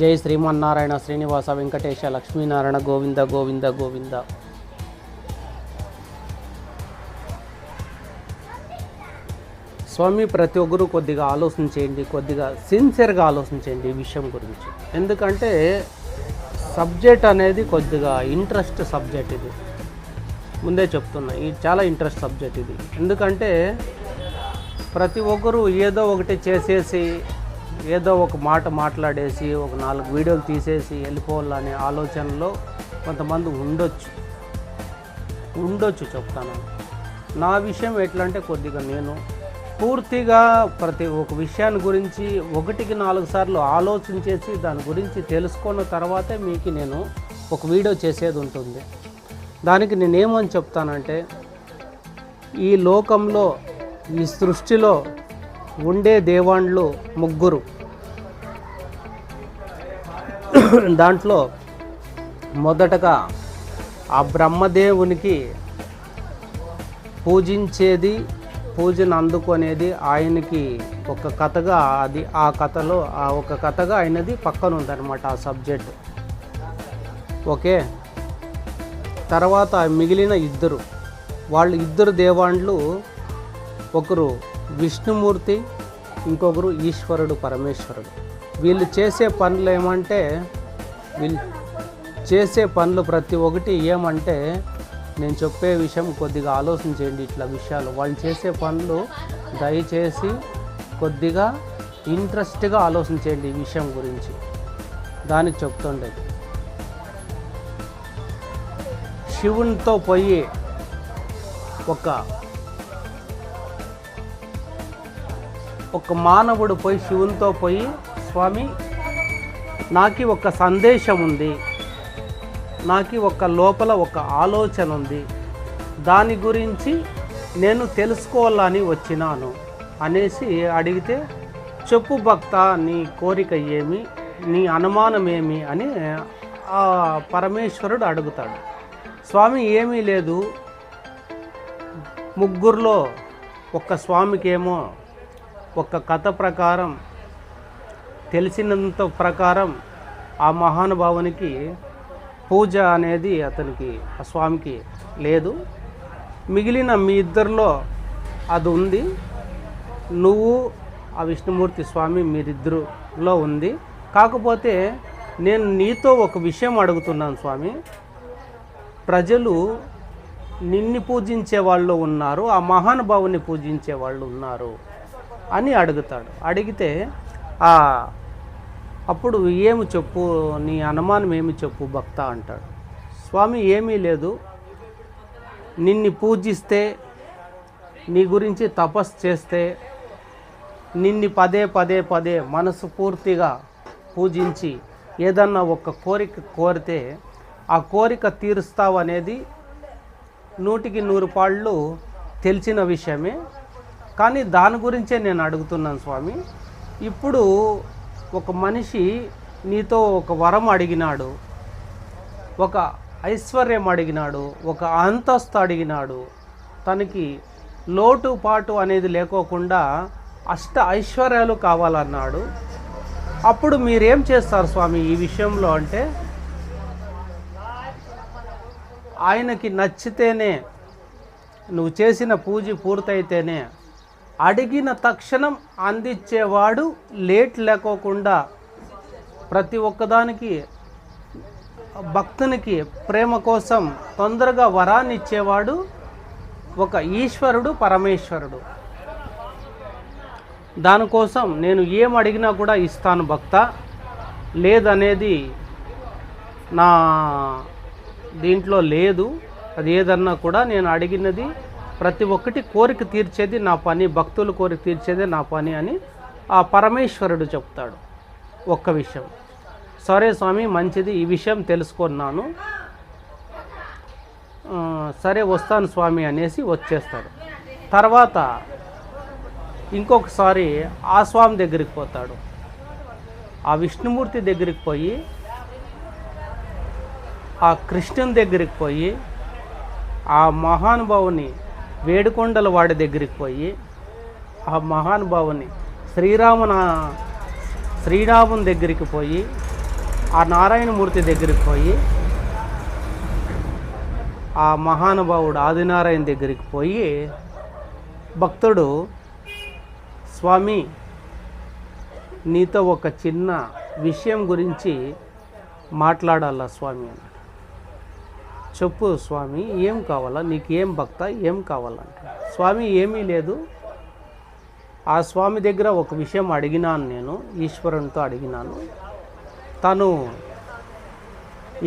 జై శ్రీమన్నారాయణ శ్రీనివాస వెంకటేశ లక్ష్మీనారాయణ గోవింద గోవింద గోవింద. స్వామి ప్రతి ఒక్కరూ కొద్దిగా ఆలోచించేయండి కొద్దిగా సిన్సియర్గా ఆలోచించండి ఈ విషయం గురించి. ఎందుకంటే సబ్జెక్ట్ అనేది కొద్దిగా ఇంట్రెస్ట్ సబ్జెక్ట్ ఇది. ముందే చెప్తున్నా ఇది చాలా ఇంట్రెస్ట్ సబ్జెక్ట్ ఇది. ఎందుకంటే ప్రతి ఒక్కరూ ఏదో ఒకటి చేసేసి ఏదో ఒక మాట మాట్లాడేసి ఒక నాలుగు వీడియోలు తీసేసి వెళ్ళిపోవాలనే ఆలోచనలో కొంతమంది ఉండొచ్చు. ఉండొచ్చు చెప్తాను. నా విషయం ఎట్లా అంటే కొద్దిగా నేను పూర్తిగా ప్రతి ఒక విషయాన్ని గురించి ఒకటికి నాలుగు సార్లు ఆలోచించేసి దాని గురించి తెలుసుకున్న తర్వాతే మీకు నేను ఒక వీడియో చేసేది ఉంటుంది. దానికి నేనేమని చెప్తానంటే ఈ లోకంలో ఈ సృష్టిలో ఉండే దేవాండ్లు ముగ్గురు. దాంట్లో మొదటగా ఆ బ్రహ్మదేవునికి పూజించేది పూజను అందుకునేది ఆయనకి ఒక కథగా అది ఆ కథలో ఆ ఒక కథగా ఆయనది పక్కన ఉందన్నమాట ఆ సబ్జెక్ట్. ఓకే? తర్వాత మిగిలిన ఇద్దరు. వాళ్ళు ఇద్దరు దేవాండ్లు ఒకరు విష్ణుమూర్తి ఇంకొకరు ఈశ్వరుడు పరమేశ్వరుడు. వీళ్ళు చేసే పనులు ఏమంటే వీళ్ళు చేసే పనులు ప్రతి ఒక్కటి ఏమంటే నేను చెప్పే విషయం కొద్దిగా ఆలోచించేయండి ఇట్లా విషయాలు. వాళ్ళు చేసే పనులు దయచేసి కొద్దిగా ఇంట్రెస్ట్గా ఆలోచించేయండి ఈ విషయం గురించి. దానికి చెప్తుండేది శివునితో పోయి ఒక ఒక మానవుడు పోయి శివునితో పోయి స్వామి నాకు ఒక సందేశం ఉంది. నాకు ఒక లోపల ఒక ఆలోచన ఉంది. దాని గురించి నేను తెలుసుకోవాలని వచ్చినాను. అనేసి అడిగితే చెప్పు భక్త నీ కోరిక ఏమి? నీ అనుమానం ఏమి? అని ఆ పరమేశ్వరుడు అడుగుతాడు. స్వామి ఏమీ లేదు. ముగ్గురులో ఒక స్వామికేమో ఒక కథ ప్రకారం తెలిసినంత ప్రకారం ఆ మహానుభావునికి పూజ అనేది అతనికి ఆ స్వామికి లేదు. మిగిలిన మీ ఇద్దరిలో అది ఉంది. నువ్వు ఆ విష్ణుమూర్తి స్వామి మీరిద్దరులో ఉంది. కాకపోతే నేను నీతో ఒక విషయం అడుగుతున్నాను స్వామి. ప్రజలు నిన్ను పూజించే వాళ్ళు ఉన్నారు ఆ మహానుభావుని పూజించే వాళ్ళు ఉన్నారు. అని అడుగుతాడు. అడిగితే ఆ అప్పుడు ఏమి చెప్పు? నీ అనుమానం ఏమి చెప్పు భక్త? అంటాడు. స్వామి ఏమీ లేదు. నిన్ను పూజిస్తే నీ గురించి తపస్సు చేస్తే నిన్ను పదే పదే పదే మనసు పూర్తిగా పూజించి ఏదన్నా ఒక కోరిక కోరితే ఆ కోరిక తీరుస్తావు అనేది నూటికి నూరు పాళ్ళు తెలిసిన విషయమే. కానీ దాని గురించే నేను అడుగుతున్నాను స్వామి. ఇప్పుడు ఒక మనిషి నీతో ఒక వరం అడిగినాడు ఒక ఐశ్వర్యం అడిగినాడు ఒక అంతస్తు అడిగినాడు తనకి లోటు పాటు అనేది లేకోకుండా అష్ట ఐశ్వర్యాలు కావాలన్నాడు. అప్పుడు మీరేం చేస్తారు స్వామి ఈ విషయంలో అంటే ఆయనకి నచ్చితేనే నువ్వు చేసిన పూజ పూర్తయితేనే అడిగిన తక్షణం అందించేవాడు లేట్ లేకోకుండా ప్రతి ఒక్కదానికి భక్తునికి ప్రేమ కోసం తొందరగా వరాన్ని ఇచ్చేవాడు ఒక ఈశ్వరుడు పరమేశ్వరుడు. దానికోసం నేను ఏం అడిగినా కూడా ఇస్తాను భక్త. లేదనేది నా దీంట్లో లేదు. అది ఏదన్నా కూడా నేను అడిగినది ప్రతి ఒక్కటి కోరిక తీర్చేది నా పని భక్తుల కోరిక తీర్చేదే నా పని అని ఆ పరమేశ్వరుడు చెప్తాడు. ఒక్క విషయం. సరే స్వామి మంచిది. ఈ విషయం తెలుసుకున్నాను. సరే వస్తాను స్వామి అనేసి వచ్చేస్తాడు తర్వాత ఇంకొకసారి ఆ స్వామి దగ్గరికి పోతాడు. ఆ విష్ణుమూర్తి దగ్గరికి పోయి ఆ కృష్ణుని దగ్గరికి పోయి ఆ మహానుభావుని వేడుకొండల వాడి దగ్గరికి పోయి ఆ మహానుభావుని శ్రీరామున శ్రీరాముని దగ్గరికి పోయి ఆ నారాయణమూర్తి దగ్గరికి పోయి ఆ మహానుభావుడు ఆదినారాయణ దగ్గరికి పోయి భక్తుడు స్వామి నీతో ఒక చిన్న విషయం గురించి మాట్లాడాలా స్వామి? అని చెప్పు స్వామి ఏం కావాలా? నీకు ఏం భక్త ఏం కావాలంట స్వామి ఏమీ లేదు. ఆ స్వామి దగ్గర ఒక విషయం అడిగినాను నేను ఈశ్వరునితో అడిగినాను. తను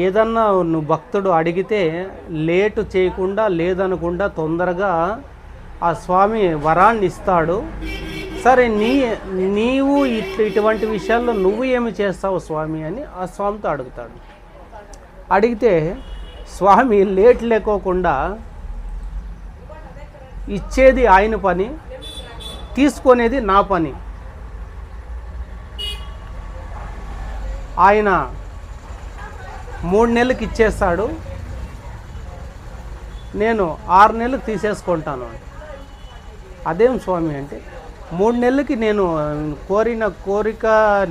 ఏదన్నా నువ్వు భక్తుడు అడిగితే లేటు చేయకుండా లేదనకుండా తొందరగా ఆ స్వామి వరాన్ని ఇస్తాడు. సరే నీ నీవు ఇట్ ఇటువంటి విషయాల్లో నువ్వు ఏమి చేస్తావు స్వామి అని ఆ స్వామితో అడుగుతాడు. అడిగితే స్వామి లేట్ లేకోకుండా ఇచ్చేది ఆయన పని తీసుకునేది నా పని. ఆయన మూడు నెలలకు ఇచ్చేస్తాడు. నేను ఆరు నెలలకు తీసేసుకుంటాను. అదేం స్వామి అంటే మూడు నెలలకి నేను కోరిన కోరిక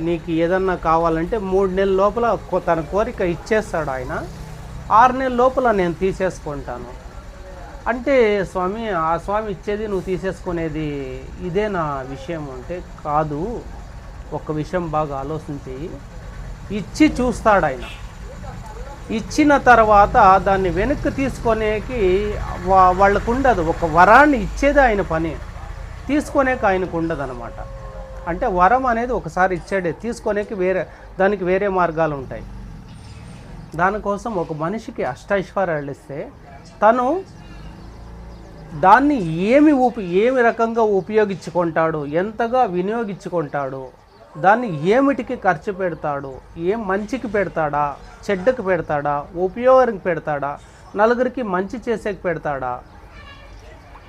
నీకు ఏదన్నా కావాలంటే మూడు నెలల లోపల తన కోరిక ఇచ్చేస్తాడు ఆయన. ఆరు నెలల లోపల నేను తీసేసుకుంటాను. అంటే స్వామి ఆ స్వామి ఇచ్చేది నువ్వు తీసేసుకునేది ఇదే నా విషయం అంటే కాదు. ఒక విషయం బాగా ఆలోచించి ఇచ్చి చూస్తాడు ఆయన ఇచ్చిన తర్వాత దాన్ని వెనక్కి తీసుకొనేకి వా- వాళ్ళకు ఉండదు ఒక వరాన్ని ఇచ్చేది ఆయన పని. తీసుకొనేకి ఆయనకు ఉండదు అనమాట అంటే వరం అనేది ఒకసారి ఇచ్చాడే. తీసుకునేకి వేరే దానికి వేరే మార్గాలు ఉంటాయి దానికోసం ఒక మనిషికి అష్టైశ్వర్యాలు ఇస్తే తను దాన్ని ఏమి ఉప ఏమి రకంగా ఉపయోగించుకుంటాడు ఎంతగా వినియోగించుకుంటాడు దాన్ని ఏమిటికి ఖర్చు పెడతాడు ఏం మంచికి పెడతాడా చెడ్డకి పెడతాడా ఉపయోగానికి పెడతాడా నలుగురికి మంచి చేసేకి పెడతాడా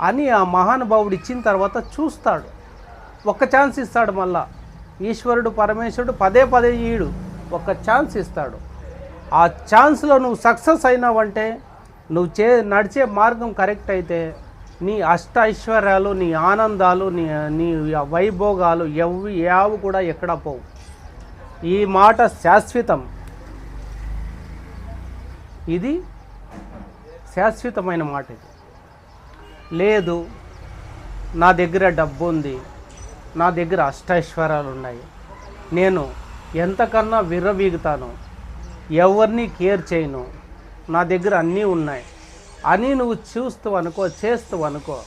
అని ఆ మహానుభావుడు ఇచ్చిన తర్వాత చూస్తాడు. ఒక్క ఛాన్స్ ఇస్తాడు మళ్ళా. ఈశ్వరుడు పరమేశ్వరుడు పదే పదే ఈడు. ఒక్క ఛాన్స్ ఇస్తాడు. ఆ ఛాన్స్లో నువ్వు సక్సెస్ అయినావంటే నువ్వు చే నడిచే మార్గం కరెక్ట్ అయితే నీ అష్ట ఐశ్వర్యాలు నీ ఆనందాలు నీ నీ వైభోగాలు ఎవి యావు కూడా ఎక్కడ పోవు. ఈ మాట శాశ్వతం. ఇది శాశ్వతమైన మాట ఇది. లేదు నా దగ్గర డబ్బు ఉంది నా దగ్గర అష్టైశ్వర్యాలు ఉన్నాయి నేను ఎంతకన్నా విర్రవీగుతాను ఎవరిని కేర్ చేయను. నా దగ్గర అన్నీ ఉన్నాయి. అని నువ్వు చూస్తూ అనుకో చేస్తూ అనుకో.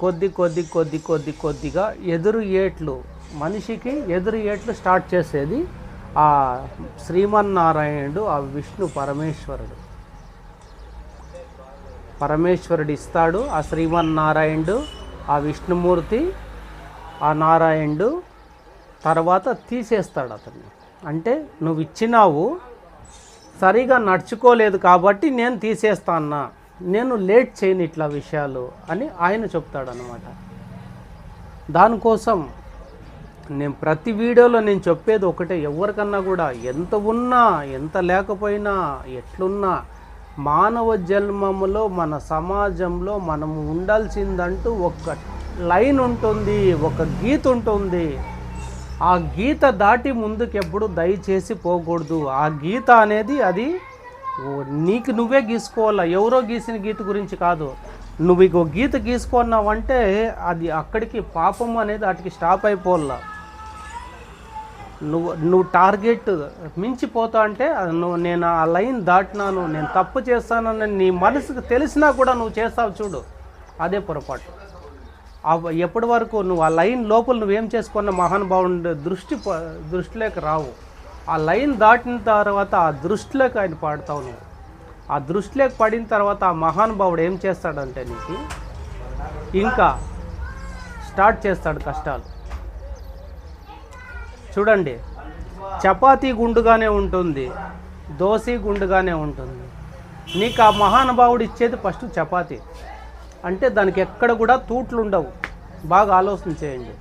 కొద్ది కొద్ది కొద్ది కొద్ది కొద్దిగా ఎదురు ఏట్లు మనిషికి ఎదురు ఏట్లు స్టార్ట్ చేసేది ఆ శ్రీమన్నారాయణుడు ఆ విష్ణు పరమేశ్వరుడు. పరమేశ్వరుడు ఇస్తాడు ఆ శ్రీమన్నారాయణుడు ఆ విష్ణుమూర్తి ఆ నారాయణుడు తర్వాత తీసేస్తాడు అతన్ని. అంటే నువ్వు ఇచ్చినావు సరిగా నడుచుకోలేదు కాబట్టి నేను తీసేస్తాన్నా. నేను లేట్ చేయను ఇట్లా విషయాలు అని ఆయన చెప్తాడు అనమాట దానికోసం నేను ప్రతి వీడియోలో నేను చెప్పేది ఒకటే. ఎవరికన్నా కూడా ఎంత ఉన్నా ఎంత లేకపోయినా ఎట్లున్నా మానవ జన్మములో మన సమాజంలో మనం ఉండాల్సిందంటూ ఒక లైన్ ఉంటుంది ఒక గీత ఉంటుంది. ఆ గీత దాటి ముందుకెప్పుడు దయచేసి పోకూడదు. ఆ గీత అనేది అది నీకు నువ్వే గీసుకోవాలా? ఎవరో గీసిన గీత గురించి కాదు. నువ్వు ఇక గీత గీసుకున్నావంటే అది అక్కడికి పాపం అనేది వాటికి స్టాప్ అయిపోల్లా నువ్వు నువ్వు టార్గెట్ మించిపోతా అంటే నువ్వు నేను ఆ లైన్ దాటినాను నేను తప్పు చేస్తానని నీ మనసుకు తెలిసినా కూడా నువ్వు చేస్తావు చూడు. అదే పొరపాటు. ఎప్పటి వరకు నువ్వు ఆ లైన్ లోపల నువ్వేం చేసుకున్న మహానుభావుని దృష్టి దృష్టిలోకి రావు. ఆ లైన్ దాటిన తర్వాత ఆ దృష్టిలోకి ఆయన పాడతావు నువ్వు. ఆ దృష్టిలోకి పడిన తర్వాత ఆ మహానుభావుడు ఏం చేస్తాడంటే నీకు ఇంకా స్టార్ట్ చేస్తాడు కష్టాలు. చూడండి చపాతీ గుండుగానే ఉంటుంది దోశ గుండుగానే ఉంటుంది. నీకు ఆ మహానుభావుడు ఇచ్చేది ఫస్ట్ చపాతీ. అంటే దానికి ఎక్కడ కూడా తూట్లు ఉండవు బాగా ఆలోచన చేయండి.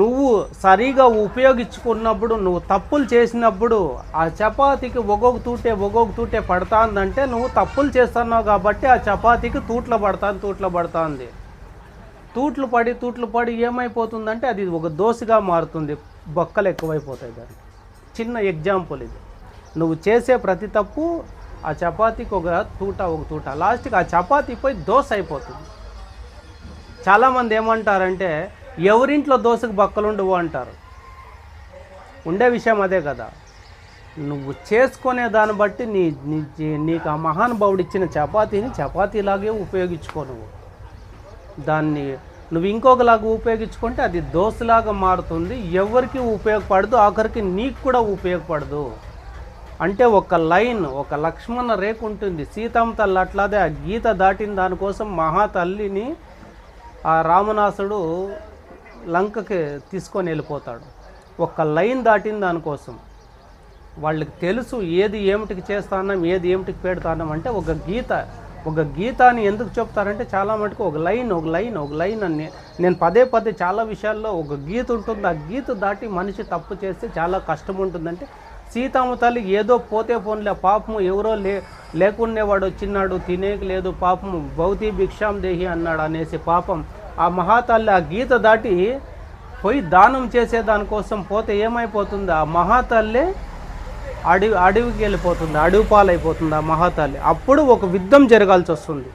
నువ్వు సరిగా ఉపయోగించుకున్నప్పుడు నువ్వు తప్పులు చేసినప్పుడు ఆ చపాతీకి ఒక్కొక్క తూటే ఒక్కొక్క తూటే పడుతుందంటే నువ్వు తప్పులు చేస్తున్నావు కాబట్టి ఆ చపాతీకి తూట్ల పడుతుంది తూట్ల పడుతుంది. తూట్లు పడి తూట్లు పడి ఏమైపోతుందంటే అది ఒక దోశగా మారుతుంది. బొక్కలు ఎక్కువైపోతాయి దానికి. చిన్న ఎగ్జాంపుల్ ఇది. నువ్వు చేసే ప్రతి తప్పు ఆ చపాతీకి ఒక తూట ఒక తూట. లాస్ట్కి ఆ చపాతీ పోయి దోశ అయిపోతుంది. చాలామంది ఏమంటారంటే ఎవరింట్లో దోశకు బక్కలుండవు అంటారు. ఉండే విషయం అదే కదా. నువ్వు చేసుకునే దాన్ని బట్టి నీ నీ నీకు ఆ మహానుభావుడు ఇచ్చిన చపాతీని చపాతీలాగే ఉపయోగించుకో నువ్వు. దాన్ని నువ్వు ఇంకొకలాగా ఉపయోగించుకుంటే అది దోశలాగా మారుతుంది. ఎవరికి ఉపయోగపడదు ఆఖరికి నీకు కూడా ఉపయోగపడదు. అంటే ఒక లైన్ ఒక లక్ష్మణ రేఖ ఉంటుంది. సీతమ్మ తల్లి అట్లాదే ఆ గీత దాటిన దానికోసం మహాతల్లిని ఆ రామనాసుడు లంకకి తీసుకొని వెళ్ళిపోతాడు. ఒక లైన్ దాటిన దానికోసం. వాళ్ళకి తెలుసు ఏది ఏమిటికి చేస్తానం ఏది ఏమిటికి పెడతానం అంటే ఒక గీత. ఒక గీతాన్ని ఎందుకు చెప్తారంటే చాలా మటుకు ఒక లైన్ ఒక లైన్ ఒక లైన్ అని నేను పదే పదే చాలా విషయాల్లో ఒక గీత ఉంటుంది. ఆ గీత దాటి మనిషి తప్పు చేస్తే చాలా కష్టం ఉంటుందంటే సీతమ్మ తల్లి ఏదో పోతే పోన్లే పాపము ఎవరో లే లేకునేవాడు వచ్చినాడు తినేకి లేదు పాపము భౌతి భిక్షాం దేహి అన్నాడు అనేసి పాపం ఆ మహాతల్లి ఆ గీత దాటి పోయి దానం చేసే దానికోసం పోతే ఏమైపోతుంది? ఆ మహాతల్లి అడవి అడవికి వెళ్ళిపోతుంది అడవి పాలైపోతుంది ఆ మహాతల్లి. అప్పుడు ఒక యుద్ధం జరగాల్సి వస్తుంది.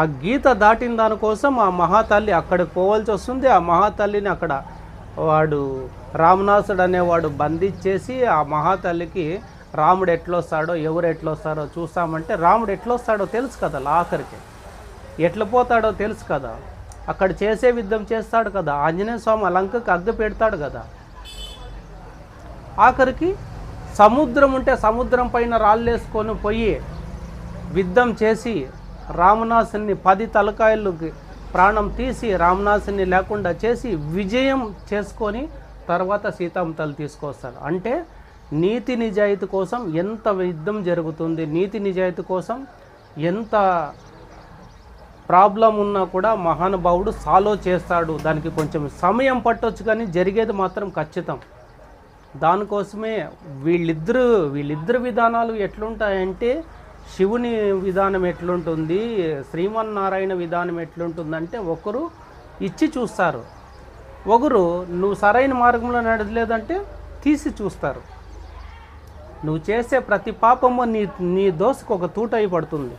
ఆ గీత దాటిన దానికోసం ఆ మహాతల్లి అక్కడికి పోవాల్సి వస్తుంది ఆ మహాతల్లిని అక్కడ వాడు రామనాసుడు అనేవాడు బంధించేసి ఆ మహాతల్లికి రాముడు ఎట్లొస్తాడో ఎవరు ఎట్లొస్తారో చూస్తామంటే రాముడు ఎట్లొస్తాడో తెలుసు కదా ఆఖరికి ఎట్ల పోతాడో తెలుసు కదా. అక్కడ చేసే యుద్ధం చేస్తాడు కదా. ఆంజనేయ స్వామి లంకకు అగ్గి పెడతాడు కదా. ఆఖరికి సముద్రం ఉంటే సముద్రం పైన రాళ్ళేసుకొని పోయి యుద్ధం చేసి రామనాసుని పది తలకాయలు ప్రాణం తీసి రామనాసుని లేకుండా చేసి విజయం చేసుకొని తర్వాత సీతమ్మ తీసుకొస్తాడు అంటే నీతి నిజాయితీ కోసం ఎంత యుద్ధం జరుగుతుంది నీతి నిజాయితీ కోసం ఎంత ప్రాబ్లం ఉన్నా కూడా మహానుభావుడు సాల్వ్ చేస్తాడు. దానికి కొంచెం సమయం పట్టొచ్చు కానీ జరిగేది మాత్రం ఖచ్చితం. దానికోసమే వీళ్ళిద్దరు వీళ్ళిద్దరు విధానాలు ఎట్లుంటాయంటే శివుని విధానం ఎట్లుంటుంది శ్రీమన్నారాయణ విధానం ఎట్లుంటుందంటే ఒకరు ఇచ్చి చూస్తారు. ఒకరు నువ్వు సరైన మార్గంలో నడలేదంటే తీసి చూస్తారు. నువ్వు చేసే ప్రతి పాపము నీ నీ దోశకు ఒక తూట అయిపడుతుంది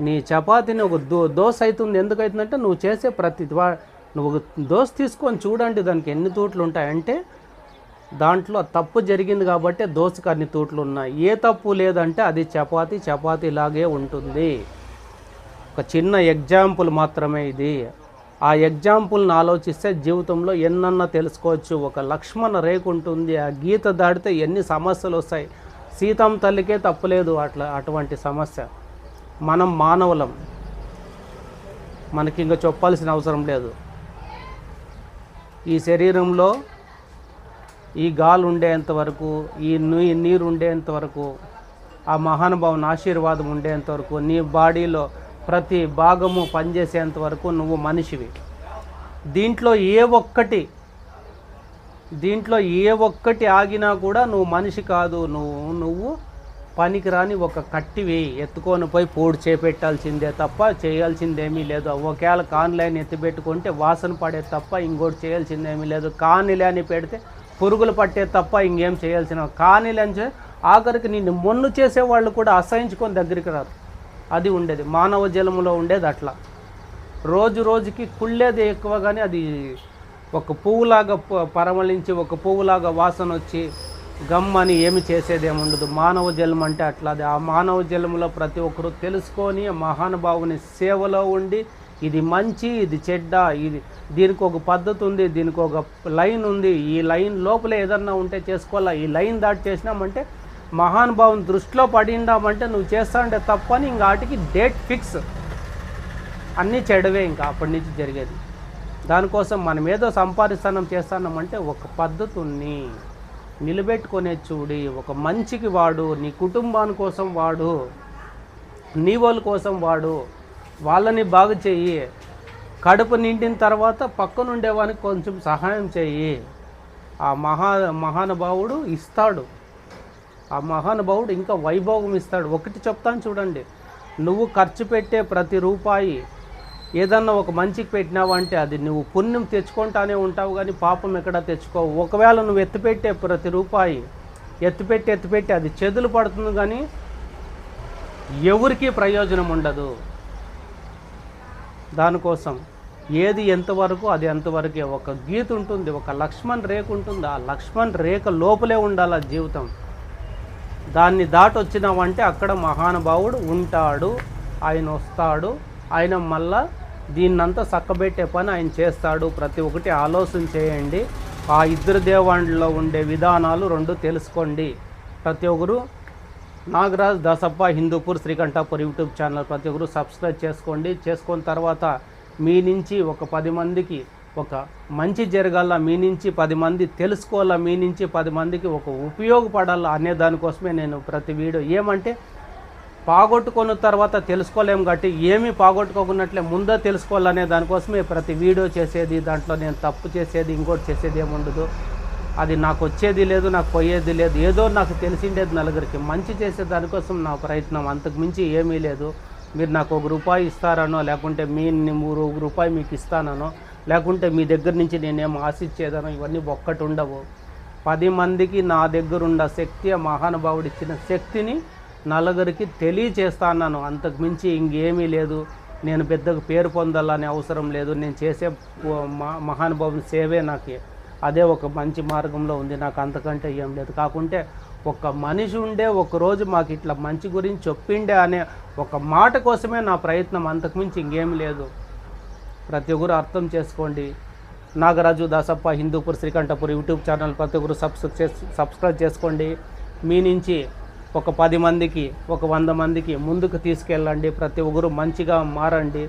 నీ చపాతీని ఒక దో దోశ అవుతుంది ఎందుకు అవుతుందంటే నువ్వు చేసే ప్రతి వా- నువ్వు దోశ తీసుకొని చూడండి దానికి ఎన్ని తూట్లు ఉంటాయంటే దాంట్లో తప్పు జరిగింది కాబట్టి దోశకు అన్ని తూట్లు ఉన్నాయి. ఏ తప్పు లేదంటే అది చపాతి చపాతీలాగే ఉంటుంది. ఒక చిన్న ఎగ్జాంపుల్ మాత్రమే ఇది. ఆ ఎగ్జాంపుల్ని ఆలోచిస్తే జీవితంలో ఎన్నన్నా తెలుసుకోవచ్చు. ఒక లక్ష్మణ రేఖ ఉంటుంది. ఆ గీత దాటితే ఎన్ని సమస్యలు వస్తాయి. సీతమ్మ తల్లికే తప్పులేదు అట్లా అటువంటి సమస్య. మనం మానవులం. మనకి ఇంకా చెప్పాల్సిన అవసరం లేదు. ఈ శరీరంలో ఈ గాలి ఉండేంత వరకు ఈ నీ నీరు ఉండేంత వరకు ఆ మహానుభావుని ఆశీర్వాదం ఉండేంత వరకు నీ బాడీలో ప్రతి భాగము పనిచేసేంత వరకు నువ్వు మనిషివి. దీంట్లో ఏ ఒక్కటి దీంట్లో ఏ ఒక్కటి ఆగినా కూడా నువ్వు మనిషి కాదు. నువ్వు నువ్వు పనికిరాని ఒక కట్టివి. ఎత్తుకొని పోయి పోడు చేపెట్టాల్సిందే తప్ప చేయాల్సిందేమీ లేదు. ఒకవేళ కాన్లైన్ ఎత్తిపెట్టుకుంటే వాసన పడే తప్ప ఇంకోటి చేయాల్సిందేమీ లేదు. కానిలే అని పెడితే పురుగులు పట్టే తప్ప ఇంకేం చేయాల్సిన కానీ లేని ఆఖరికి నిన్ను మొన్ను చేసేవాళ్ళు కూడా అసహించుకొని దగ్గరికి రారు. అది ఉండేది. మానవ జలములో ఉండేది అట్లా. రోజు రోజుకి కుళ్ళేది ఎక్కువ కానీ అది ఒక పువ్వులాగా పరమలించి పరమళించి ఒక పువ్వులాగా వాసన వచ్చి గమ్ అని ఏమి చేసేదేముండదు మానవ జలం అంటే అట్లా. అది ఆ మానవ జలములో ప్రతి ఒక్కరూ తెలుసుకొని మహానుభావుని సేవలో ఉండి ఇది మంచి ఇది చెడ్డ ఇది దీనికి ఒక పద్ధతి ఉంది దీనికి ఒక లైన్ ఉంది. ఈ లైన్ లోపల ఏదన్నా ఉంటే చేసుకోవాలా? ఈ లైన్ దాటి చేసినామంటే మహానుభావం దృష్టిలో పడిందామంటే నువ్వు చేస్తావంటే తప్పని ఇంకా వాటికి డేట్ ఫిక్స్. అన్నీ చెడవే ఇంకా అప్పటి నుంచి జరిగేది. దానికోసం మనం ఏదో సంపాదిస్తానం చేస్తానమంటే ఒక పద్ధతుని నిలబెట్టుకునే చూడి ఒక మంచికి వాడు నీ కుటుంబాని కోసం వాడు నీ వాళ్ళ కోసం వాడు వాళ్ళని బాగు చెయ్యి కడుపు నిండిన తర్వాత పక్కనుండేవానికి కొంచెం సహాయం చెయ్యి ఆ మహా మహానుభావుడు ఇస్తాడు. ఆ మహానుభావుడు ఇంకా వైభోగం ఇస్తాడు. ఒకటి చెప్తాను చూడండి. నువ్వు ఖర్చు పెట్టే ప్రతి రూపాయి ఏదన్నా ఒక మంచికి పెట్టినావంటే అది నువ్వు పుణ్యం తెచ్చుకుంటానే ఉంటావు కానీ పాపం ఎక్కడ తెచ్చుకోవు. ఒకవేళ నువ్వు ఎత్తిపెట్టే ప్రతి రూపాయి ఎత్తిపెట్టి ఎత్తిపెట్టి అది చెదులు పడుతుంది కానీ ఎవరికీ ప్రయోజనం ఉండదు. దానికోసం ఏది ఎంతవరకు అది ఎంతవరకే ఒక గీత ఉంటుంది ఒక లక్ష్మణ్ రేఖ ఉంటుంది. ఆ లక్ష్మణ్ రేఖ లోపలే ఉండాలి ఆ జీవితం. దాన్ని దాటొచ్చినావంటే అక్కడ మహానుభావుడు ఉంటాడు ఆయన వస్తాడు ఆయన మళ్ళా దీన్నంతా చక్కబెట్టే పని ఆయన చేస్తాడు. ప్రతి ఒక్కటి ఆలోచన చేయండి. ఆ ఇద్దరు దేవాండ్లో ఉండే విధానాలు రెండు తెలుసుకోండి. ప్రతి ఒక్కరు నాగరాజ్ దాసప్ప హిందూపూర్ శ్రీకంఠాపూర్ యూట్యూబ్ ఛానల్ ప్రతి ఒక్కరు సబ్స్క్రైబ్ చేసుకోండి. చేసుకున్న తర్వాత మీ నుంచి ఒక పది మందికి ఒక మంచి జరగాల మీ నుంచి పది మంది తెలుసుకోవాలా మీ నుంచి పది మందికి ఒక ఉపయోగపడాలా అనే దానికోసమే నేను ప్రతి వీడియో ఏమంటే పాగొట్టుకున్న తర్వాత తెలుసుకోలేము కాబట్టి ఏమీ పాగొట్టుకోకున్నట్లే ముందే తెలుసుకోవాలనే దానికోసమే ప్రతి వీడియో చేసేది దాంట్లో నేను తప్పు చేసేది ఇంకోటి చేసేది ఏముండదు. అది నాకు వచ్చేది లేదు నాకు పోయేది లేదు ఏదో నాకు తెలిసిండేది నలుగురికి. మంచి చేసే దానికోసం నా ప్రయత్నం. అంతకు మించి ఏమీ లేదు. మీరు నాకు ఒక రూపాయి ఇస్తారనో లేకుంటే మీ మూడు ఒక రూపాయి మీకు ఇస్తాననో లేకుంటే మీ దగ్గర నుంచి నేనేం ఆశించేదనో ఇవన్నీ ఒక్కటి ఉండవు. పది మందికి నా దగ్గర ఉన్న శక్తి ఆ మహానుభావుడు ఇచ్చిన శక్తిని నలుగురికి తెలియచేస్తాను అంతకు మించి ఇంకేమీ లేదు. నేను పెద్దగా పేరు పొందాలనే అవసరం లేదు. నేను చేసే మహానుభావుని సేవే నాకు. అదే ఒక మంచి మార్గంలో ఉంది. నాకు అంతకంటే ఏం లేదు. కాకుంటే ఒక మనిషి ఉండే ఒకరోజు మాకు ఇట్లా మంచి గురించి చెప్పిండే అనే ఒక మాట కోసమే నా ప్రయత్నం అంతకుమించి ఇంకేం లేదు. ప్రతి ఒక్కరు అర్థం చేసుకోండి. నాగరాజు దాసప్ప హిందూపూర్ శ్రీకంఠపూర్ యూట్యూబ్ ఛానల్ ప్రతి ఒక్కరు సబ్స్క్రైబ్ చేసి సబ్స్క్రైబ్ చేసుకోండి. మీ నుంచి ఒక పది మందికి ఒక వంద మందికి ముందుకు తీసుకెళ్ళండి. ప్రతి ఒక్కరు మంచిగా మారండి.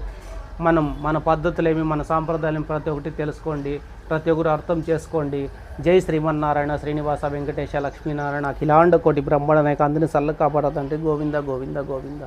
మనం మన పద్ధతులేమి మన సాంప్రదాయం ప్రతి ఒక్కటి తెలుసుకోండి. ప్రతి ఒక్కరు అర్థం చేసుకోండి. జై శ్రీమన్నారాయణ శ్రీనివాస వెంకటేశ లక్ష్మీనారాయణ అఖిలాండ కోటి బ్రహ్మణ నాయక అందరినీ సల్ల కాపాడదంటే గోవింద గోవింద గోవింద.